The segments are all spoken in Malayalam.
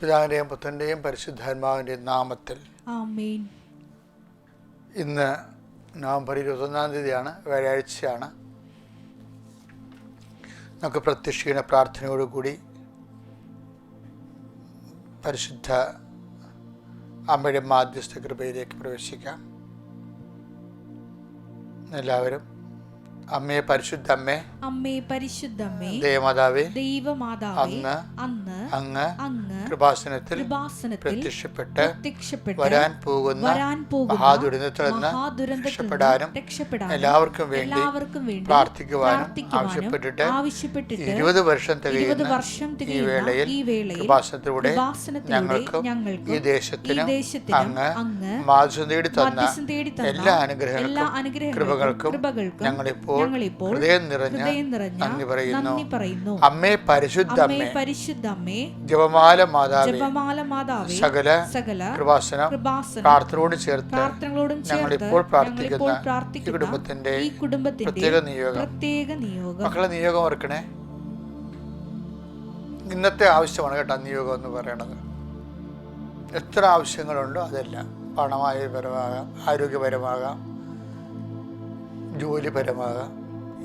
പിതാവിന്റെയും പുത്രന്റെയും പരിശുദ്ധാത്മാവിന്റെയും നാമത്തിൽ ഇന്ന് നവംബർ ഇരുപത്തൊന്നാം തീയതിയാണ് വ്യാഴാഴ്ചയാണ്. നമുക്ക് പ്രത്യക്ഷീണ പ്രാർത്ഥനയോടുകൂടി പരിശുദ്ധ അമ്മയുടെ മാധ്യസ്ഥ കൃപയിലേക്ക് പ്രവേശിക്കാം. എല്ലാവരും അമ്മയെ പരിശുദ്ധ അമ്മേ അമ്മേ പരിശുദ്ധമ്മേ ദേവമാതാവേ ദൈവമാതാവേ അന്ന് അന്ന് അങ്ങ് അങ്ങ് കൃപാസനത്തിൽ പ്രത്യക്ഷപ്പെട്ട് വരാൻ പോകുന്ന മഹാദുരന്തത്തിൽ രക്ഷപ്പെടാനും എല്ലാവർക്കും വേണ്ടി പ്രാർത്ഥിക്കുവാനും ആവശ്യപ്പെട്ടിട്ട് ഇരുപത് വർഷം തികയുന്ന ഈ വേളയിൽ കൃപാസനത്തിലൂടെ ഞങ്ങൾക്കും ഈ ദേശത്തിനും അങ്ങ് മാധ്യസം തേടി തന്ന എല്ലാ അനുഗ്രഹങ്ങൾക്കും കൃപകൾക്കും ഞങ്ങളിപ്പോൾ ഹൃദയം നിറഞ്ഞ നന്ദി പറയുന്നു. അമ്മേ പരിശുദ്ധ അമ്മേ അമ്മേ. പരിശുദ്ധ അമ്മേ. ജപമാല മാതാവേ സകല സകല കൃപാസനം പ്രാർത്ഥനയോട് ചേർത്ത് ഞങ്ങൾ ഇപ്പോൾ പ്രാർത്ഥിക്കുന്ന ഈ കുടുംബത്തിന്റെ പ്രത്യേക നിയോഗം. പ്രത്യേക നിയോഗം. മക്കളെ നിയോഗം ഓർക്കണേ. ഇന്നത്തെ ആവശ്യമാണ് കേട്ടോ നിയോഗം എന്ന് പറയണത്. എത്ര ആവശ്യങ്ങളുണ്ടോ അതെല്ലാം. പണമായപരമാകാം ആരോഗ്യപരമാകാം ജോലിപരമാകാം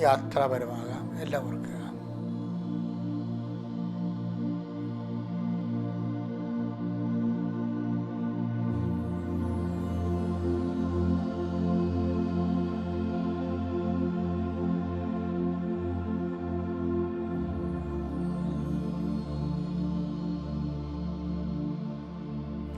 യാത്രാപരമാകാം എല്ലാം ഓർക്കുക.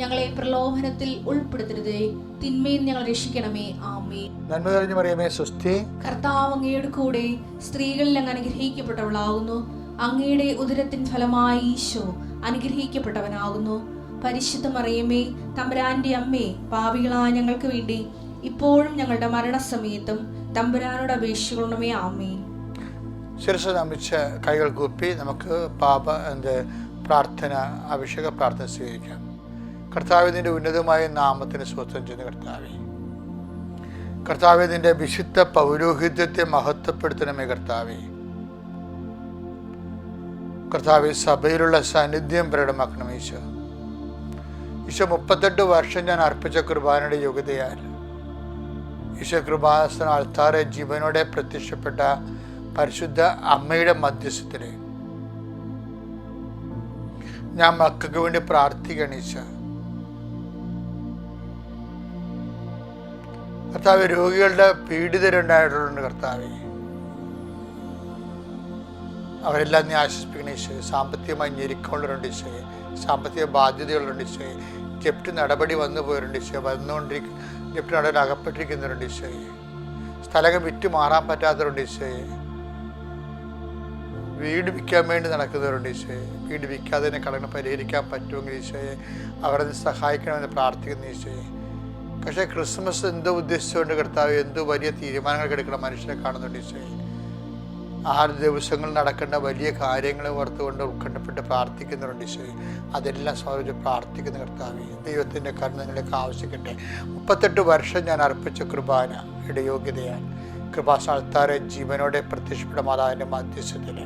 ഞങ്ങളെ പ്രലോഭനത്തിൽ ഉൾപ്പെടുത്തരുതേ. തിന്മയിൽ ഞങ്ങൾ രക്ഷിക്കണമേ. ആമേ നന്മ കഴിഞ്ഞു പറയുമേ സുസ്ഥി കർത്താവ് അങ്ങയുടെ കൂടെ സ്ത്രീകളിൽ അങ്ങ് അനുഗ്രഹിക്കപ്പെട്ടവളാകുന്നു. അങ്ങയുടെ ഉദരത്തിൻ ഫലമായി ഈശോ അനുഗ്രഹിക്കപ്പെട്ടവനാകുന്നു. പരിശുദ്ധ മറിയമേ തമ്പുരാന്റെ അമ്മേ പാപികളായ ഞങ്ങൾക്ക് വേണ്ടി ഇപ്പോഴും ഞങ്ങളുടെ മരണസമയത്തും തമ്പുരാനോട് അപേക്ഷിക്കണമേ. ആമേ ശിരസ് നമിച്ച് കൈകൾ കൂപ്പി നമുക്ക് പാപ എന്റെ പ്രാർത്ഥന അഭിഷേക പ്രാർത്ഥന സ്വീകരിക്കാം. കർത്താവിന്റെ ഉന്നതമായ നാമത്തിന് സ്വസ്ഥം ചെയ്യുന്ന കർത്താവെ. കർത്താവിന്റെ വിശുദ്ധ പൗരോഹിത്യത്തെ മഹത്വപ്പെടുത്തണമേ കർത്താവെ. കർത്താവ് സഭയിലുള്ള സാന്നിധ്യം പ്രകടമാക്കണം ഈശോ. ഈശോ മുപ്പത്തെട്ട് വർഷം ഞാൻ അർപ്പിച്ച കുർബാനയുടെ യോഗ്യതയാൽ ഈശോ കൃപാസന ആൾത്താറെ ജീവനോടെ പ്രത്യക്ഷപ്പെട്ട പരിശുദ്ധ അമ്മയുടെ മധ്യസ്ഥത്തിൽ ഞാൻ മക്കൾക്ക് വേണ്ടി പ്രാർത്ഥിക്കണം ഈശോ. കർത്താവ് രോഗികളുടെ പീഡിതരുണ്ടായിട്ടുണ്ട് കർത്താവെ. അവരെല്ലാം നീ ആശ്വസിപ്പിക്കണേ ഈശോയെ. സാമ്പത്തികമായി ഞെരുക്കമുള്ളവരുണ്ട് ഈശോയെ. സാമ്പത്തിക ബാധ്യതകളുണ്ട് ഈശോയെ. ജപ്റ്റ് നടപടി വന്നു പോയിട്ടുണ്ട് ഈശോ വന്നുകൊണ്ടിരിക്കും ജപ്റ്റ് നടപടി അകപ്പെട്ടിരിക്കുന്നവരുണ്ട് ഈശോയെ. സ്ഥലം വിറ്റ് മാറാൻ പറ്റാത്തവരുണ്ട് ഈശോയെ. വീട് വിൽക്കാൻ വേണ്ടി നടക്കുന്നവരുണ്ട് ഈശോയെ. വീട് വിൽക്കാതെ തന്നെ കടങ്ങൾ പരിഹരിക്കാൻ പറ്റുമെങ്കിൽ ഈശോയെ. അവരെ സഹായിക്കണമെന്ന് പ്രാർത്ഥിക്കുന്ന ഈശോയെ. പക്ഷേ ക്രിസ്മസ് എന്തോ ഉദ്ദേശിച്ചുകൊണ്ട് കർത്താവ് എന്തോ വലിയ തീരുമാനങ്ങൾ എടുക്കണം മനുഷ്യനെ കാണുന്നുണ്ട് ഈശോയെ ആറ് ദിവസങ്ങൾ നടക്കേണ്ട വലിയ കാര്യങ്ങളെ ഓർത്തുകൊണ്ട് ഉത്കണ്ഠപ്പെട്ട് പ്രാർത്ഥിക്കുന്നുണ്ട് ഈശോയെ അതെല്ലാം സമർപ്പിച്ച് പ്രാർത്ഥിക്കുന്ന കർത്താവ്. ദൈവത്തിന്റെ കരുണ നിങ്ങളൊക്കെ ആവശ്യിക്കട്ടെ. മുപ്പത്തെട്ട് വർഷം ഞാൻ അർപ്പിച്ച കൃപാന ഇടയോഗ്യതയാണ് കൃപാസ്ഥാനത്താരെ ജീവനോടെ പ്രത്യക്ഷപ്പെട്ട മാതാവിന്റെ മധ്യസ്ഥത്തിൽ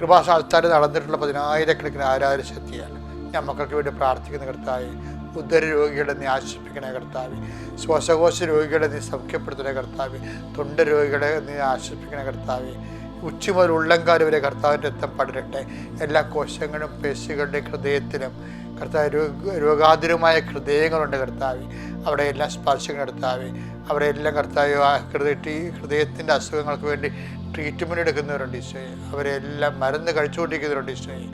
കൃപാസ്ഥാനത്താരെ നടന്നിട്ടുള്ള പതിനായിരക്കണക്കിന് ആരാധന ശക്തിയാണ്. ഞാൻ മക്കൾക്ക് വേണ്ടി പ്രാർത്ഥിക്കുന്ന കർത്താവെ. ഉദര രോഗികളെ നീ ആശ്വസിപ്പിക്കണേ കർത്താവ്. ശ്വാസകോശ രോഗികളെ നീ സൗഖ്യപ്പെടുത്തണേ കർത്താവ്. തൊണ്ട രോഗികളെ നീ ആശ്വസിപ്പിക്കണ കർത്താവ്. ഉച്ച മുതൽ ഉള്ളംകാൽ വരെ കർത്താവിന്റെ രക്തം പടരട്ടെ. എല്ലാ കോശങ്ങളും പേശികളുടെ ഹൃദയത്തിലും കർത്താവ് രോഗ രോഗാതുരമായ ഹൃദയങ്ങളുണ്ട് കർത്താവ്. അവിടെ എല്ലാ സ്പർശങ്ങൾ കർത്താവ്. അവിടെ എല്ലാം കർത്താവ് ഹൃദയ ഹൃദയത്തിന്റെ അസുഖങ്ങൾക്ക് വേണ്ടി ട്രീറ്റ്മെന്റ് എടുക്കുന്നവരുണ്ട് ഈശോയെ. അവരെല്ലാം മരുന്ന് കഴിച്ചുകൊണ്ടിരിക്കുന്നവരുണ്ട് ഈശോയെ.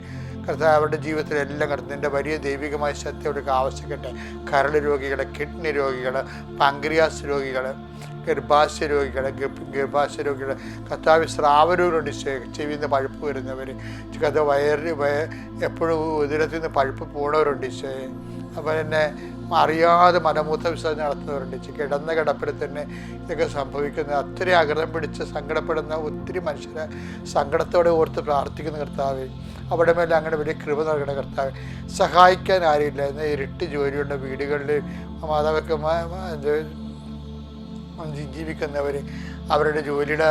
കർത്താവ് അവരുടെ ജീവിതത്തിൽ എല്ലാം എന്റെ വലിയ ദൈവികമായ ശക്തി അവർക്ക് ആവശ്യിക്കട്ടെ കരൾ രോഗികൾ കിഡ്നി രോഗികൾ പാങ്ക്രിയാസ് രോഗികൾ ഗർഭാശയ രോഗികൾ ഗർഭാശയ രോഗികൾ കർത്താവ് സ്രാവരൂരോട് ചെവിയിൽ നിന്ന് പഴുപ്പ് വരുന്നവർ കഥ വയറിൽ വയ എപ്പോഴും ഉദരത്തിൽ നിന്ന് പഴുപ്പ് പോണവരുണ്ട് ഈശോയെ. അപ്പോൾ തന്നെ അറിയാതെ മലമൂത്ര വിസർജനം നടത്തുന്നവരുണ്ട്. കിടന്ന കിടപ്പിൽ തന്നെ ഇതൊക്കെ സംഭവിക്കുന്നത് അത്രയും ആഗ്രഹം പിടിച്ച് സങ്കടപ്പെടുന്ന ഒത്തിരി മനുഷ്യരെ സങ്കടത്തോടെ ഓർത്ത് പ്രാർത്ഥിക്കുന്ന കർത്താവ് അവിടെ മേലെ അങ്ങനെ വലിയ കൃപ നൽകുന്ന കർത്താവ് സഹായിക്കാൻ ആരുമില്ല. എന്നാൽ ഇരുട്ട് ജോലിയുള്ള വീടുകളിൽ മാതാവൊക്കെ ജീവിക്കുന്നവർ അവരുടെ ജോലിയുടെ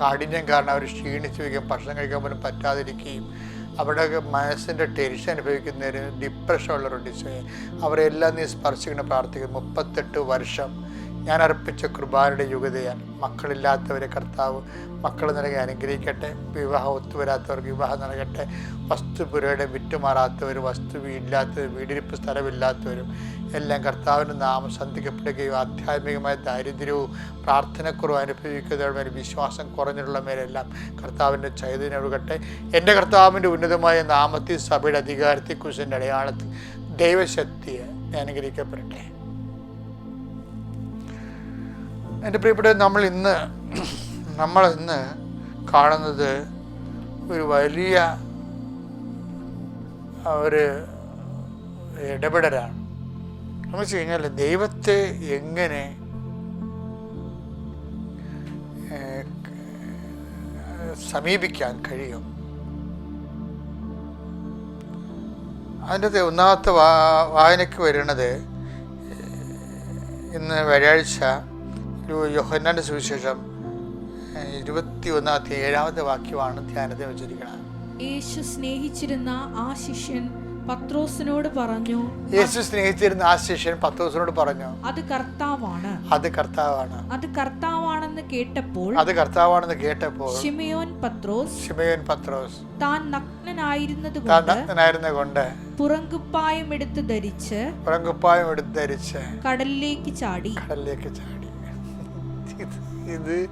കാഠിന്യം കാരണം അവർ ക്ഷീണിച്ച് വയ്ക്കും ഭക്ഷണം കഴിക്കാൻ പോലും പറ്റാതിരിക്കുകയും അവരുടെ മനസ്സിന്റെ ടെൻഷൻ അനുഭവിക്കുന്നതിന് ഡിപ്രഷൻ ഉള്ളവരുണ്ട് അവരെല്ലാം നീ സ്പർശിക്കണം പ്രാർത്ഥിക്കുന്നു. മുപ്പത്തെട്ട് വർഷം ഞാൻ അർപ്പിച്ച കുർബാനയുടെ യുഗതയാണ് മക്കളില്ലാത്തവരെ കർത്താവ് മക്കൾ നൽകി അനുഗ്രഹിക്കട്ടെ. വിവാഹം ഒത്തുവരാത്തവർക്ക് വിവാഹം നൽകട്ടെ. വസ്തുപുരയുടെ വിറ്റുമാറാത്തവരും വസ്തു ഇല്ലാത്തവരും വീടിരിപ്പ് സ്ഥലമില്ലാത്തവരും എല്ലാം കർത്താവിന്റെ നാമം സന്ധിക്കപ്പെടുകയും ആധ്യാത്മികമായ ദാരിദ്ര്യവും പ്രാർത്ഥനക്കുറവും അനുഭവിക്കുന്നവരുടെ മേൽ വിശ്വാസം കുറഞ്ഞിട്ടുള്ള മേലെല്ലാം കർത്താവിന്റെ ചൈതന്യം ഒഴുകട്ടെ. എന്റെ കർത്താവിന്റെ ഉന്നതമായ നാമത്തിൽ സഭയുടെ അധികാരത്തെക്കുറിച്ച് അടയാളത്തിൽ ദൈവശക്തിയെ ഞാൻ അനുഗ്രഹിക്കപ്പെടട്ടെ. എന്റെ പ്രിയപ്പെട്ട നമ്മൾ ഇന്ന് നമ്മൾ ഇന്ന് കാണുന്നത് ഒരു വലിയ ഒരു ഇടപെടലാണ്. എന്ന് വെച്ച് കഴിഞ്ഞാൽ ദൈവത്തെ എങ്ങനെ സമീപിക്കാൻ കഴിയും? അതിന്റെ ഒന്നാമത്തെ വാ വായനയ്ക്ക് വരുന്നത് ഇന്ന് വ്യാഴാഴ്ച യോഹന്നാന്റെ സുവിശേഷം ഇരുപത്തി ഒന്നാമത്തെ ഏഴാമത്തെ വാക്യമാണ് ധ്യാനത്തെ വെച്ചിരിക്കുന്നത്. യേശു സ്നേഹിച്ചിരുന്ന ആ ശിഷ്യൻ പത്രോസിനോട് പറഞ്ഞു യേശു സ്നേഹിച്ചിരുന്ന ആ ശിഷ്യൻ പത്രോസിനോട് പറഞ്ഞു അത് കർത്താവാണ്. അത് കർത്താവാണ്. അത് കർത്താവാണെന്ന് കേട്ടപ്പോൾ അത് കർത്താവാണെന്ന് കേട്ടപ്പോൾ ഷിമയോൻ പത്രോസ് ഷിമയോൻ പത്രോസ് താൻ നഗ്നനായിരുന്നത് താൻ കൊണ്ട് നഗ്നനായിരുന്ന കൊണ്ട് പുറങ്കുപ്പായം എടുത്ത് ധരിച്ച് പുറങ്കുപ്പായം എടുത്ത് ധരിച്ച് കടലിലേക്ക് ചാടി. കടലിലേക്ക് ചാടി. ഇത് ഇത്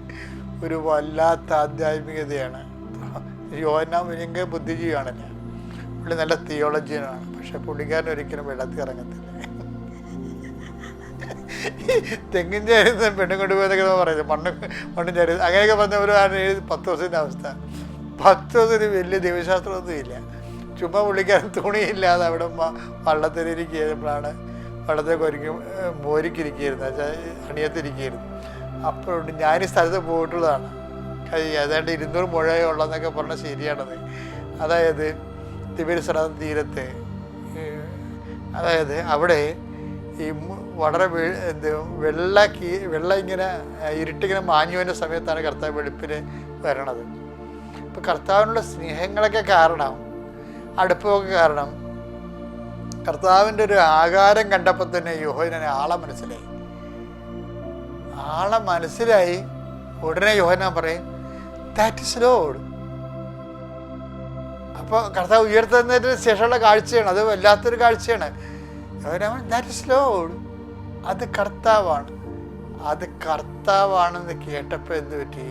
ഒരു വല്ലാത്ത ആധ്യാത്മികതയാണ്. യോന ഭയങ്കര ബുദ്ധിജീവിയാണല്ലോ. പുള്ളി നല്ല തിയോളജിയനാണ്. പക്ഷെ പുള്ളിക്കാരൻ ഒരിക്കലും വെള്ളത്തിൽ ഇറങ്ങത്തില്ല. തെങ്ങിൻ ചേരുന്ന പെണ്ണും കൊണ്ടുപോയതൊക്കെ പറയുന്നത്. മണ്ണും മണ്ണും ചേരുന്നത് അങ്ങനെയൊക്കെ പറഞ്ഞവരാണ് പത്ത് ദിവസത്തിന്റെ അവസ്ഥ. പത്ത് ദിവസത്തിന് വലിയ ദൈവശാസ്ത്രമൊന്നുമില്ല ചുമ്മാ പുള്ളിക്കാരൻ തുണിയില്ലാതെ അവിടെ വള്ളത്തിലിരിക്കുമ്പോഴാണ് വള്ളത്തെ കൊരിക്കും മോരിക്കിരിക്കുകയായിരുന്നു. വെച്ചാൽ അണിയത്തിരിക്കുകയായിരുന്നു. അപ്പോഴുണ്ട് ഞാൻ ഈ സ്ഥലത്ത് പോയിട്ടുള്ളതാണ്. ഏതാണ്ട് ഇരുന്നൂറ് മുഴയേ ഉള്ളതെന്നൊക്കെ പറഞ്ഞാൽ ശരിയാണത്. അതായത് തിരുവനന്തപുരം തീരത്ത് ഏഹ്, അതായത് അവിടെ ഈ വളരെ എന്ത് വെള്ള കീ വെള്ളം ഇങ്ങനെ ഇരുട്ടിങ്ങനെ മാഞ്ഞു വരുന്ന സമയത്താണ് കർത്താവ് വെളുപ്പിന് വരണത്. ഇപ്പം കർത്താവിനുള്ള സ്നേഹങ്ങളൊക്കെ കാരണം അടുപ്പമൊക്കെ കാരണം കർത്താവിന്റെ ഒരു ആകാരം കണ്ടപ്പോൾ തന്നെ യോഹനെ ആളെ മനസ്സിലായി. ആളെ മനസ്സിലായി ഉടനെ യോഹന പറയും ദാറ്റ് ഇസ് ലോഡ് അപ്പോൾ കർത്താവ് ഉയർത്തുന്നതിന് ശേഷമുള്ള കാഴ്ചയാണ് അത് വല്ലാത്തൊരു കാഴ്ചയാണ്. ദാറ്റ് ഇസ് ലോഡ് അത് കർത്താവാണ്. അത് കർത്താവാണെന്ന് കേട്ടപ്പോൾ എന്ത് പറ്റി?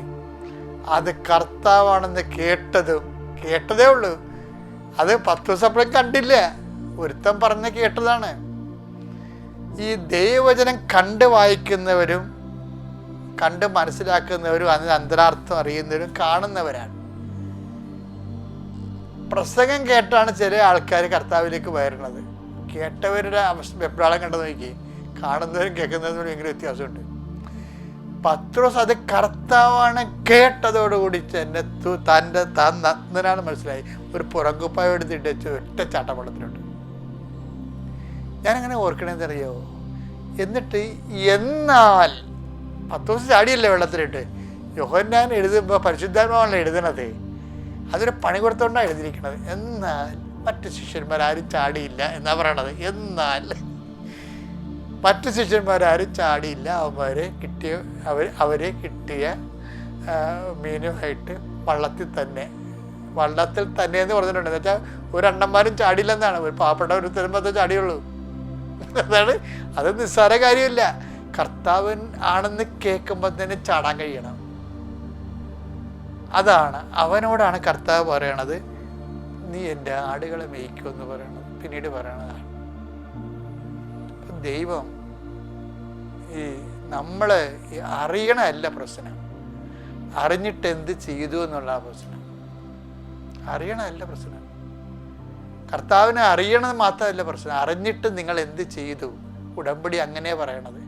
അത് കർത്താവാണെന്ന് കേട്ടതും കേട്ടതേ ഉള്ളൂ. അത് പത്ത് ദിവസം അപ്പോഴും കണ്ടില്ല. ഒരുത്തം പറഞ്ഞ് കേട്ടതാണ്. ഈ ദൈവവചനം കണ്ട് വായിക്കുന്നവരും കണ്ട് മനസ്സിലാക്കുന്നവരും അതിന് അന്തരാർത്ഥം അറിയുന്നവരും കാണുന്നവരാണ്. പ്രസംഗം കേട്ടാണ് ചില ആൾക്കാർ കർത്താവിലേക്ക് വരുന്നത് കേട്ടവരുടെ വെപ്രാളം കണ്ടു നോക്കി കാണുന്നവരും കേൾക്കുന്നവരും ഭയങ്കര വ്യത്യാസമുണ്ട്. പത്രോസ് അത് കർത്താവാണ് കേട്ടതോടുകൂടി എന്നെ തു- തന്റെ താൻ നഗ്നനാണ് മനസ്സിലായി. ഒരു പുറങ്കുപ്പായ എടുത്തിട്ട് വെച്ച് ഒറ്റ ചാട്ടപ്പടത്തിലുണ്ട് ഞാനങ്ങനെ ഓർക്കണേന്നറിയോ എന്നിട്ട് എന്നാൽ പത്രോസ് ചാടിയല്ലേ വെള്ളത്തിലിട്ട്. യോഹന്നാൻ എഴുതുമ്പോൾ പരിശുദ്ധാത്മാവാണല്ലോ എഴുതണത്. അതൊരു പണി കൊടുത്തോണ്ടാണ് എഴുതിയിരിക്കുന്നത് എന്നാൽ മറ്റു ശിഷ്യന്മാരാരും ചാടിയില്ല എന്നാ പറയണത്. എന്നാൽ മറ്റു ശിഷ്യന്മാരാരും ചാടിയില്ല. അവരെ കിട്ടിയ അവർ അവരെ കിട്ടിയ മീനുമായിട്ട് വള്ളത്തിൽ തന്നെ വള്ളത്തിൽ തന്നെ എന്ന് പറഞ്ഞിട്ടുണ്ട്. എന്ന് വെച്ചാൽ ചാടിയില്ല എന്നാണ് ഒരു പാവപ്പെട്ട ഒരു തരുമ്പോൾ ചാടിയുള്ളൂ. അതാണ് അത് നിസ്സാര കാര്യമില്ല. കർത്താവൻ ആണെന്ന് കേൾക്കുമ്പോൾ തന്നെ ചാടാൻ കഴിയണം. അതാണ് അവനോടാണ് കർത്താവ് പറയണത്. നീ എന്റെ ആടുകളെ മേയ്ക്കുമെന്ന് പറയണത്. പിന്നീട് പറയണതാണ് ദൈവം ഈ നമ്മളെ അറിയണമല്ല പ്രശ്നം അറിഞ്ഞിട്ട് എന്ത് ചെയ്തു എന്നുള്ള പ്രശ്നം അറിയണമല്ല പ്രശ്നം. കർത്താവിനെ അറിയണത് മാത്രമല്ല പ്രശ്നം. അറിഞ്ഞിട്ട് നിങ്ങൾ എന്ത് ചെയ്തു? ഉടമ്പടി അങ്ങനെ പറയണത്.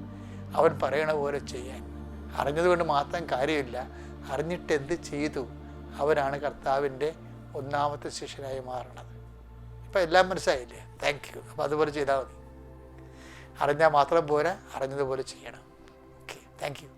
അവൻ പറയണ പോലെ ചെയ്യാൻ. അറിഞ്ഞതുകൊണ്ട് മാത്രം കാര്യമില്ല. അറിഞ്ഞിട്ട് എന്ത് ചെയ്തു? അവനാണ് കർത്താവിന്റെ ഒന്നാമത്തെ ശിഷ്യനായി മാറണത്. ഇപ്പം എല്ലാം മനസ്സിലായില്ലേ? താങ്ക് യു അപ്പോൾ അതുപോലെ ചെയ്താൽ മതി. അറിഞ്ഞാൽ മാത്രം പോരാ അറിഞ്ഞതുപോലെ ചെയ്യണം. Okay thank you